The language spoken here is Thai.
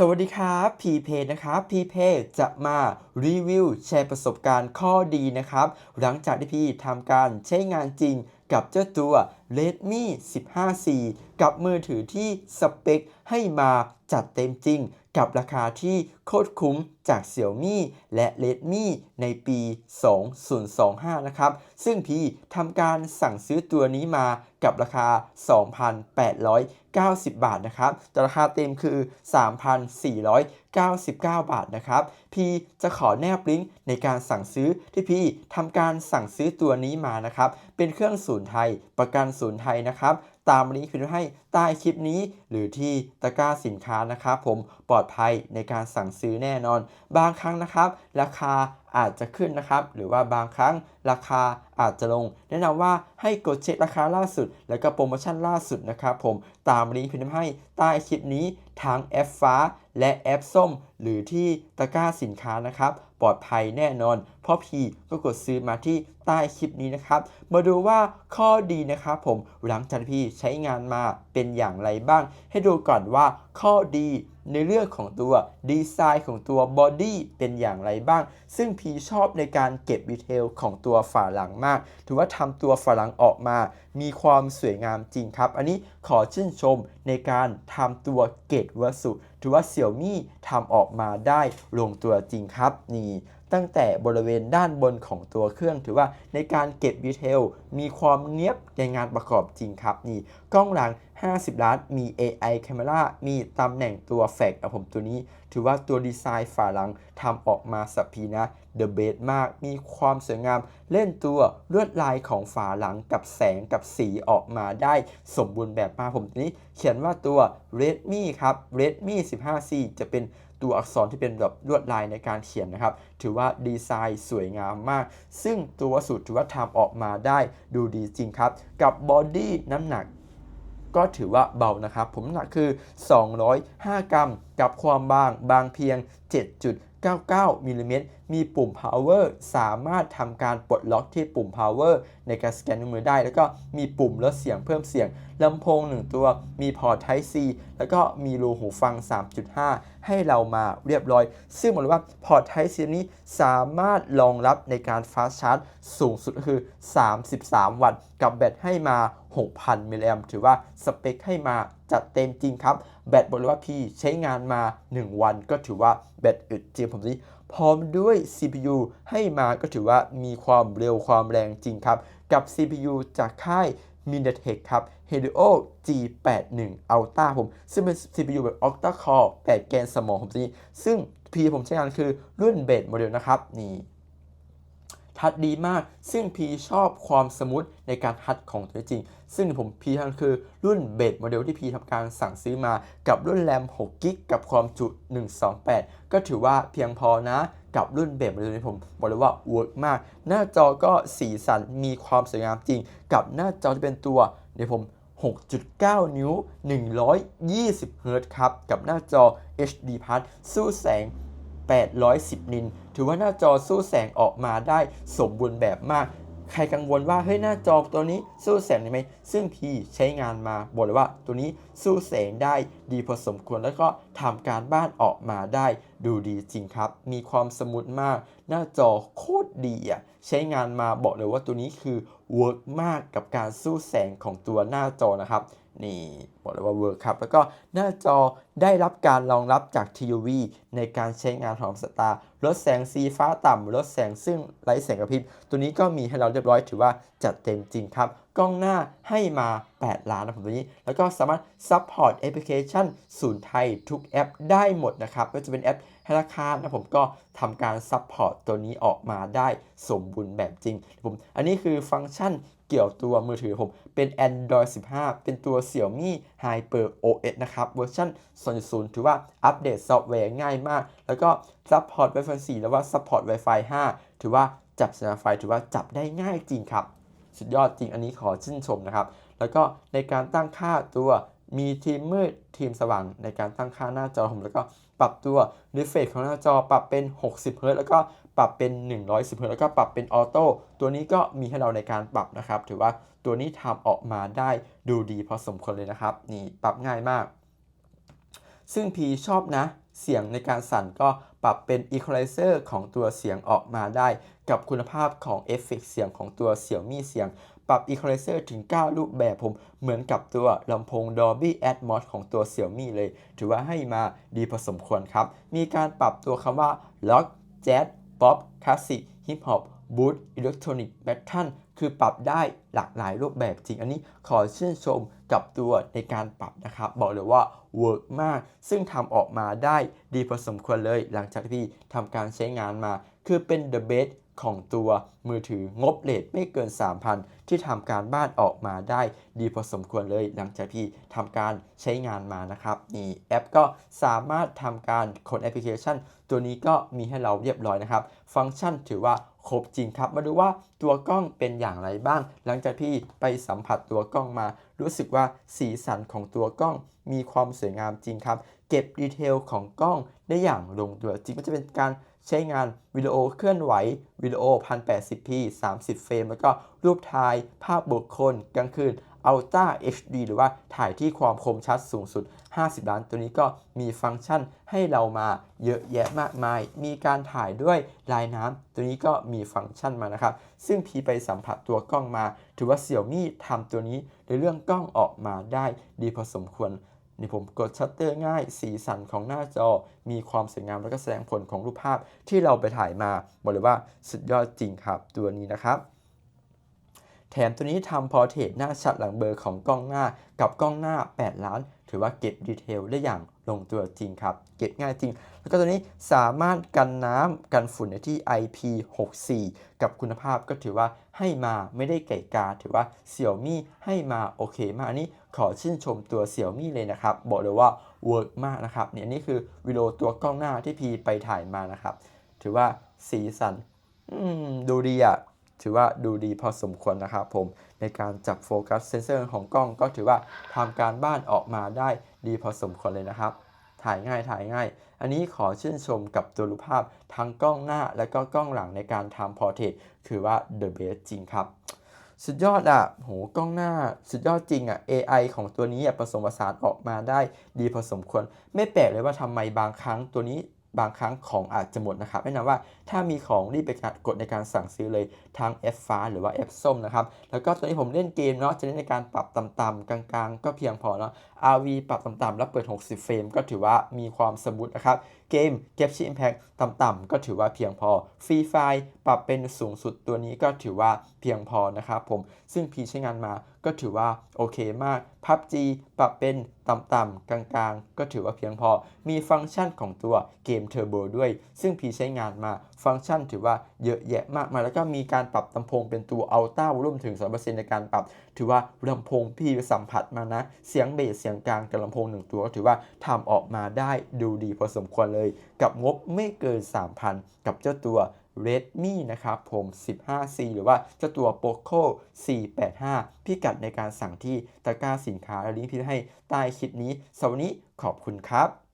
สวัสดีครับพีเพนะครับพีเพจะมารีวิวแชร์ประสบการณ์ข้อดีนะครับ หลังจากที่พี่ทำการใช้งานจริงกับเจ้าตัว Redmi 15C กับมือถือที่สเปคให้มาจัดเต็มจริง กับราคาที่โคตรคุ้มจาก Xiaomi และ Redmi ในปี 2025 นะครับ ซึ่งพี่ทำการสั่งซื้อตัวนี้มากับราคา 2,890 บาทนะครับ แต่ราคาเต็มคือ 3,499 บาทนะครับ พี่จะขอแนบลิงก์ในการสั่งซื้อที่พี่ทำการสั่งซื้อตัวนี้มานะครับ เป็นเครื่องศูนย์ไทยประกันศูนย์ไทยนะครับ ตามลิงก์พิมพ์ให้ใต้คลิปนี้ หรือที่ตะกร้าสินค้านะครับผมปลอดภัยในการสั่งซื้อแน่นอน บางครั้งนะครับ ราคาอาจจะขึ้นนะครับ หรือว่าบางครั้งราคาอาจจะลง แนะนำว่าให้กดเช็คราคาล่าสุด แล้วก็โปรโมชั่นล่าสุดนะครับผมตามลิงก์พิมพ์ให้ใต้คลิปนี้ทั้งแอปฟ้า และแอปส้มหรือที่ตะกร้าสินค้านะครับ ปลอดภัยแน่นอน เพราะพีก็กดซื้อมาที่ใต้คลิปนี้นะครับ มาดูว่าข้อดีนะครับผมหลังจากพี่ใช้งานมาเป็นอย่างไรบ้าง ให้ดูก่อนว่าข้อดีในเรื่องของตัวดีไซน์ของตัวบอดี้เป็นอย่างไรบ้าง ซึ่งพีชอบในการเก็บดีเทลของตัวฝาหลังมาก ถือว่าทำตัวฝาหลังออกมา มีความสวยงามจริงครับ อันนี้ขอชื่นชมในการทำตัวเกตวัสดุถือว่า Xiaomi ทำออกมาได้ลงตัวจริงครับ นี่ ตั้งแต่บริเวณด้านบนของตัวเครื่อง ถือว่าในการเก็บดีเทลมีความเนียบในงานประกอบจริงครับนี่กล้องหลัง 50 ล้านมี AI Camera มีตำแหน่งตัวแฟกนะผมตัวนี้ ถือว่าตัวดีไซน์ฝาหลังทำออกมาสับพีนะ The Best มากมีความสวยงาม เล่นตัวลวดลายของฝาหลังกับแสงกับสีออกมาได้สมบูรณ์แบบมากผมตัวนี้ เขียนว่าตัว Redmi ครับ Redmi 15C จะเป็น ตัวอักษรที่เป็นแบบลวดลายในการเขียนนะครับ ถือว่าดีไซน์สวยงามมาก ซึ่งตัววัสดุถือว่าทำออกมาได้ดูดีจริงครับ กับบอดี้น้ำหนักก็ถือว่าเบานะครับ ผมน้ำหนักคือ 205 กรัม กับความบางบางเพียง 7.99มิลลิเมตร มีปุ่ม power สามารถทำการปลดล็อกที่ปุ่ม power ในการสแกนนิ้วมือได้ แล้วก็มีปุ่มลดเสียงเพิ่มเสียงลำโพง 1 ตัว มีพอร์ต Type C แล้วก็มีรูหูฟัง 3.5 ให้เรามาเรียบร้อย ซึ่งบอกเลยว่าพอร์ต Type C นี้สามารถรองรับในการ fast charge สูงสุดคือ 33 วัตต์ กับแบตให้มา 6,000 มิลลิแอมถือว่าสเปคให้มาจัดเต็มจริงครับ แบตบอกเลยว่าพี่ใช้งานมา 1 วันก็ถือว่าแบตอึดจริงผมนี้ พร้อมด้วย CPU ให้มาก็ถือว่ามีความเร็วความแรงจริงครับ กับ CPU จากค่าย MediaTek ครับ Helio G81 Ultra ผม ซึ่งเป็น CPU แบบ Octa Core 8 แกนสมองผมนี้ซึ่ง P ผมใช้งานคือรุ่นเบสโมเดลนะครับ นี่ ทัดดีมาก ซึ่งพีชอบความสมูทในการทัดของตัวจริง ซึ่งผมพีทันคือรุ่นเบสโมเดลที่พีทำการสั่งซื้อมา กับรุ่นแรม6กิกกับความจุ 128 ก็ถือว่าเพียงพอนะกับรุ่นเบสโมเดลนี้ผมบอกเลยว่าเวิร์กมาก หน้าจอก็สีสันมีความสวยงามจริง กับหน้าจอที่เป็นตัวเดี๋ยวผม6.9 นิ้ว 120 เฮิรต์ครับ กับหน้าจอ HD สู้แสง 810 นิน ถือว่าหน้าจอสู้แสงออกมาได้สมบูรณ์แบบมาก ใครกังวลว่าเฮ้ยหน้าจอตัวนี้สู้แสงได้ไหม ซึ่งพี่ใช้งานมาบอกเลยว่าตัวนี้สู้แสงได้ดีพอสมควรแล้วก็ทำการบ้านออกมาได้ดูดีจริงครับ มีความสมูทมาก หน้าจอโคตรดีอะ ใช้งานมาบอกเลยว่าตัวนี้คือเวิร์กมากกับการสู้แสงของตัวหน้าจอนะครับ นี่ บอกเลยว่าเวิร์กครับแล้วก็หน้าจอได้รับการรองรับจาก TUV ในการใช้งานของสตาร์ลดแสงสีฟ้าต่ำลดแสงซึ่งไร้แสงกระพริบ ตัวนี้ก็มีให้เราเรียบร้อยถือว่าจัดเต็มจริงครับ กล้องหน้าให้มา 8 ล้านนะผมตัวนี้ แล้วก็สามารถซัพพอร์ตแอปพลิเคชันศูนย์ไทยทุกแอปได้หมดนะครับไม่ว่าจะเป็นแอปธนาคารนะผมก็ทำการซัพพอร์ตตัวนี้ออกมาได้สมบูรณ์แบบจริงผมอันนี้คือฟังก์ชันเกี่ยวตัวมือถือผมเป็น Android 15 เป็นตัว Xiaomi Hyper OS นะครับเวอร์ชัน2.0 ถือว่าอัปเดตซอฟต์แวร์ง่ายมาก แล้วก็ซัพพอร์ต Wi-Fi 4 แล้วว่าซัพพอร์ต Wi-Fi 5 ถือว่าจับสัญญาณไฟถือว่าจับได้ง่ายจริงครับ สุดยอดจริงอันนี้ขอชื่นชมนะครับ แล้วก็ในการตั้งค่าตัวมีทีมมืดทีมสว่างในการตั้งค่าหน้าจอผมแล้วก็ปรับตัว refresh ของหน้าจอปรับเป็น 60เฮิรตแล้วก็ปรับเป็น 110เฮิรตแล้วก็ปรับเป็นออโต้ตัวนี้ก็มีให้เราในการปรับนะครับ ถือว่า ตัวนี้ทำออกมาได้ดูดีพอสมควรเลยนะครับ นี่ปรับง่ายมาก ซึ่งพีชอบนะ เสียงในการสั่นก็ปรับเป็น Equalizer ของตัวเสียงออกมาได้ กับคุณภาพของเอฟเฟกต์เสียงของตัว Xiaomi เสียง ปรับ Equalizer ถึง 9 รูปแบบผมเหมือนกับตัวลำโพง Dolby Atmos ของตัว Xiaomi เลย ถือว่าให้มาดีพอสมควรครับ มีการปรับตัวคำว่า Rock Jazz Pop Classic Hip Hop Boot Electronic Metal คือปรับได้หลากหลายรูปแบบจริง อันนี้ขอชื่นชมกับตัวในการปรับนะครับ บอกเลยว่าเวิร์กมาก ซึ่งทำออกมาได้ดีพอสมควรเลย หลังจากที่พี่ทำการใช้งานมา คือเป็น the best ของตัวมือถืองบเลทไม่เกิน 3,000 ที่ทำการบ้านออกมาได้ดีพอสมควรเลย หลังจากที่ทำการใช้งานมานะครับนี่แอปก็สามารถทำการคนแอปพลิเคชัน ตัวนี้ก็มีให้เราเรียบร้อยนะครับ ฟังก์ชันถือว่า ครบจริงครับ มาดูว่าตัวกล้องเป็นอย่างไรบ้าง หลังจากที่ไปสัมผัสตัวกล้องมา รู้สึกว่าสีสันของตัวกล้องมีความสวยงามจริงครับ เก็บดีเทลของกล้องได้อย่างลงตัวจริงมันจะเป็นการใช้งานวิดีโอเคลื่อนไหววิดีโอ 1080p 30 เฟรม แล้วก็รูปถ่ายภาพบุคคลกลางคืน Ultra HD หรือว่าถ่ายที่ความคมชัดสูงสุด 50 ล้าน ตัวนี้ก็มีฟังก์ชันให้เรามาเยอะแยะมากมาย มีการถ่ายด้วยลายน้ำตัวนี้ก็มีฟังก์ชันมานะครับ ซึ่งพีไปสัมผัสตัวกล้องมา ถือว่า Xiaomi ทำตัวนี้ในเรื่องกล้องออกมาได้ดีพอสมควรนี่ผมกดชัตเตอร์ง่าย สีสันของหน้าจอ มีความสวยงามแล้วก็แสดงผลของรูปภาพที่เราไปถ่ายมา บอกเลยว่าสุดยอดจริงครับตัวนี้นะครับ แถมตัวนี้ทำพอร์เทรตหน้าชัดหลังเบอร์ของกล้องหน้ากับกล้องหน้า 8 ล้าน ถือว่าเก็บดีเทลได้อย่างลงตัวจริงครับ เก็บง่ายจริง แล้วก็ตัวนี้สามารถกันน้ำกันฝุ่นในที่ IP64 กับคุณภาพก็ถือว่าให้มาไม่ได้ไก่กา ถือว่า Xiaomi ให้มาโอเคมากอันนี้ขอชื่นชมตัว Xiaomi เลยนะครับ บอกเลยว่าเวิร์กมากนะครับเนี่ยนี่คือวิดีโอตัวกล้องหน้าที่พีไปถ่ายมานะครับ ถือว่าสีสันดูดีอะ ถือว่าดูดีพอสมควรนะครับผม ในการจับโฟกัสเซนเซอร์ของกล้องก็ถือว่าทำการบ้านออกมาได้ดีพอสมควรเลยนะครับ ถ่ายง่ายถ่ายง่าย อันนี้ขอชื่นชมกับตัวรูปภาพทั้งกล้องหน้าและก็กล้องหลังในการทำพอร์เทรตคือว่า the best จริงครับสุดยอดอะ โห กล้องหน้า สุดยอดจริงอะ AI ของตัวนี้ผสมผสานออกมาได้ดีพอสมควร ไม่แปลกเลยว่าทำไมบางครั้งตัวนี้ บางครั้งของอาจจะหมดนะครับแนะนำว่าถ้ามีของรีบไปกดในการสั่งซื้อเลยทางแอปฟ้าหรือว่าแอปส้มนะครับแล้วก็ตอนนี้ผมเล่นเกมเนาะจะเล่นในการปรับต่ำๆกลางๆ ก็เพียงพอเนาะ RV ปรับต่ำๆแล้วเปิด 60 เฟรม ก็ถือว่ามีความสมูทนะครับ เกม Genshin Impact ต่ำๆก็ถือว่าเพียงพอ Free Fire ปรับเป็นสูงสุดตัวนี้ก็ถือว่าเพียงพอนะครับผม ซึ่งพีใช้งานมาก็ถือว่าโอเคมาก PUBG ปรับเป็นต่ำๆกลางๆ ก็ถือว่าเพียงพอ มีฟังก์ชันของตัวเกม Turbo ด้วย ซึ่งพีใช้งานมาฟังก์ชันถือว่าเยอะแยะมากมายแล้วก็มีการปรับลำโพงเป็นตัว Ultra Volume ถึง 2%ในการปรับ ถือว่าลำโพงพี่สัมผัสมานะ เสียงเบสเสียงกลางกับลำโพงหนึ่งตัวก็ถือว่าทำออกมาได้ดูดีพอสมควรเลย กับงบไม่เกิน 3,000 กับเจ้าตัว Redmi นะครับผม 15C หรือว่าเจ้าตัว Poco C85 พิกัดในการสั่งที่ตะกร้าสินค้าและลิงก์ที่ให้ใต้คลิปนี้สวันนี้ขอบคุณครับ